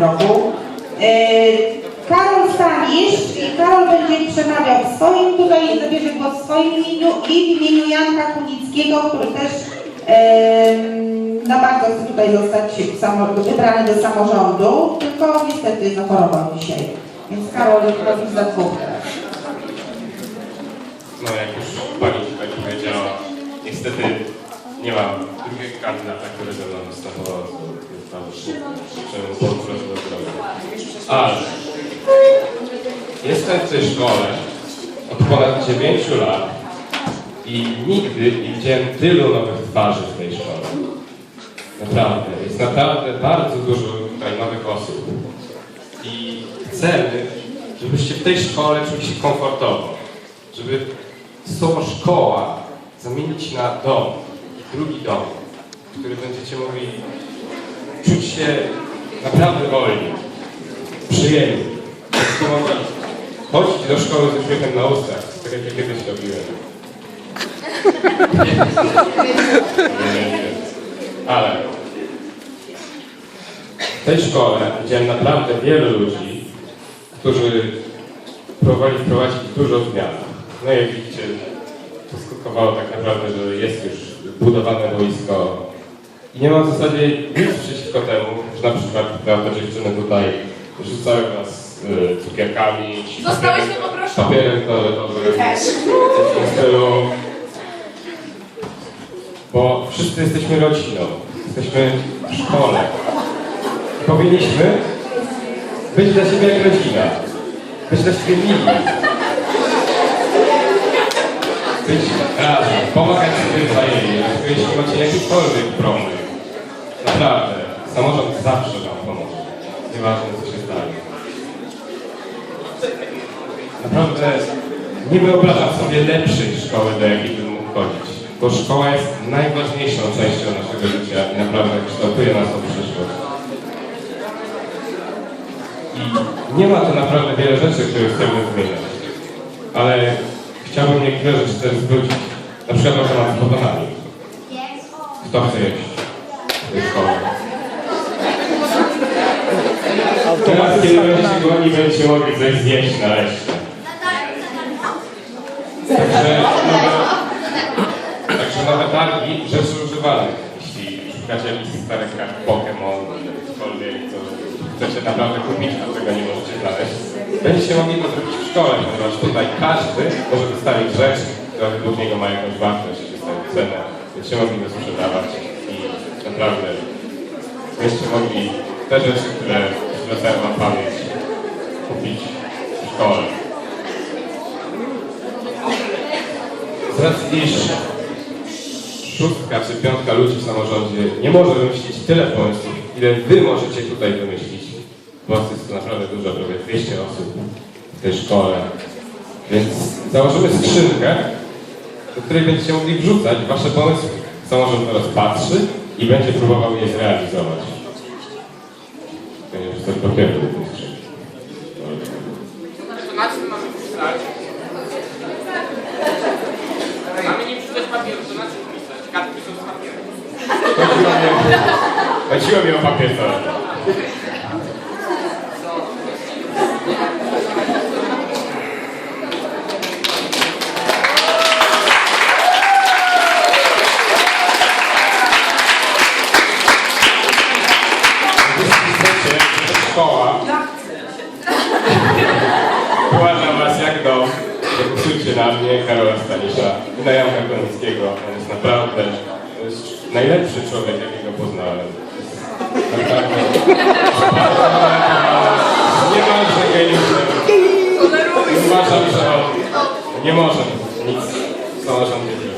E, Karol Stanisz i Karol będzie przemawiał w swoim, tutaj zabierze głos w swoim imieniu i w imieniu Janka Kunickiego, który też em, no bardzo chce tutaj zostać wybrany do samorządu, tylko niestety zachorował dzisiaj. Więc Karol robi za dwóch. No jak już pani tutaj powiedziała, niestety nie mam drugiego kandydata, który ze mną występował. Tam do zdrowia. Ale jestem w tej szkole od ponad 9 lat i nigdy nie widziałem tylu nowych twarzy w tej szkole. Naprawdę, jest naprawdę bardzo dużo tutaj nowych osób. I chcemy, żebyście w tej szkole czuli się komfortowo. Żeby słowo szkoła zamienić na dom, drugi dom, w którym będziecie mogli czuć się naprawdę wolni, przyjemni. Mogli chodzić do szkoły z uśmiechem na ustach, tak jak ja kiedyś robiłem. Nie, nie. Ale w tej szkole widziałem naprawdę wielu ludzi, którzy próbowali wprowadzić dużo zmian. No jak widzicie, to skutkowało tak naprawdę, że jest już budowane wojsko i nie mam w zasadzie nic przeciwko temu, że na przykład prawda, dziewczyny tutaj rzucały nas y, cukierkami, Zostałyśmy poproszone. papierem toaletowym, w tym stylu. Bo wszyscy jesteśmy rodziną, jesteśmy w szkole. Powinniśmy być dla siebie jak rodzina, być dla siebie mili. Być razem, pomagać sobie wzajemnie, jeśli macie jakikolwiek problem. Naprawdę, samorząd zawsze wam pomoże. Nieważne co się stanie. Naprawdę nie wyobrażam sobie lepszej szkoły, do jakiej bym mógł chodzić. Bo szkoła jest najważniejszą częścią naszego życia i naprawdę kształtuje nas o przyszłość. I nie ma tu naprawdę wiele rzeczy, które chcemy zmieniać. Ale chciałbym niektóre rzeczy też zwrócić. Na przykład na temat z pokonami. Kto chce jeść? Teraz, kiedy będziecie głodni, będziecie mogli coś zjeść nareszcie. Także nowe, także nowe targi rzeczy używanych. Jeśli szukacie jakichś starych kart Pokémon, cokolwiek, co chcecie naprawdę kupić, a czego nie możecie znaleźć, będziecie mogli to zrobić w szkole, ponieważ tutaj każdy może wystawić rzecz, która według niego ma jakąś wartość, wystawić cenę. Będziecie mogli to sprzedawać i naprawdę będziecie mogli te rzeczy, które zwracają wam pamięć, kupić w szkole. Z racji, iż szóstka czy piątka ludzi w samorządzie nie może wymyślić tyle pomysłów, ile wy możecie tutaj wymyślić. Polsce jest to naprawdę dużo, prawie 200 osób w tej szkole. Więc założymy skrzynkę, do której będziecie mogli wrzucać wasze pomysły. Samorząd rozpatrzy i będzie próbował je zrealizować. To nie wiem, czy to papieru do tej skrzynki. To na czym mamy pisać? Mamy nie przeczytać papieru, to na czym pisać? Kartki są z papieru. Chodziło mi, o papier. Była dla was jak dom, to głosujcie na mnie, Karola Stanisza i na Janka Konickiego. On jest naprawdę jest najlepszy człowiek, jakiego poznałem. Naprawdę. Niemalże geniuszem. Uważam, że nie może nic w samorządzie